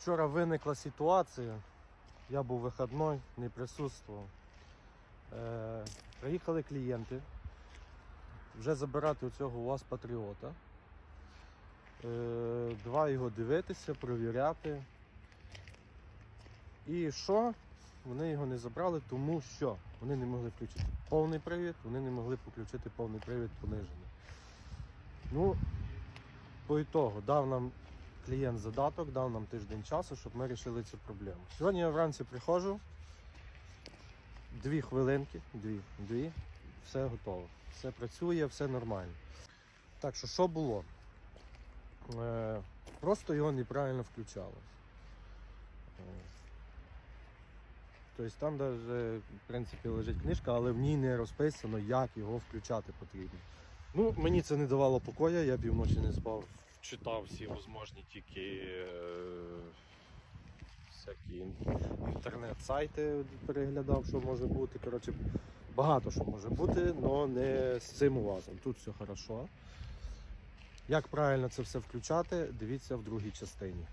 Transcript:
Вчора виникла ситуація, я був вихідний, не присутствував. Е, приїхали клієнти вже забирати у цього у вас патріота. Е, два його дивитися, провіряти. І що? Вони його не забрали, тому що вони не могли включити повний привід, вони не могли включити повний привід понижений. Ну, по ітогу дав нам клієнт задаток, дав нам тиждень часу, щоб ми вирішили цю проблему. Сьогодні я вранці приходжу, дві хвилинки, дві, дві, все готово. Все працює, все нормально. Так що, що було? Е, просто його неправильно включали. Е, Тобто там навіть, в принципі, лежить книжка, але в ній не розписано, як його включати потрібно. Ну, мені це не давало покоя, я півночі не спав, читав всі можливі тільки е, всякі інтернет-сайти переглядав, що може бути. Коротше, багато що може бути, але не з цим увазом. Тут все хорошо. Як правильно це все включати, дивіться в другій частині.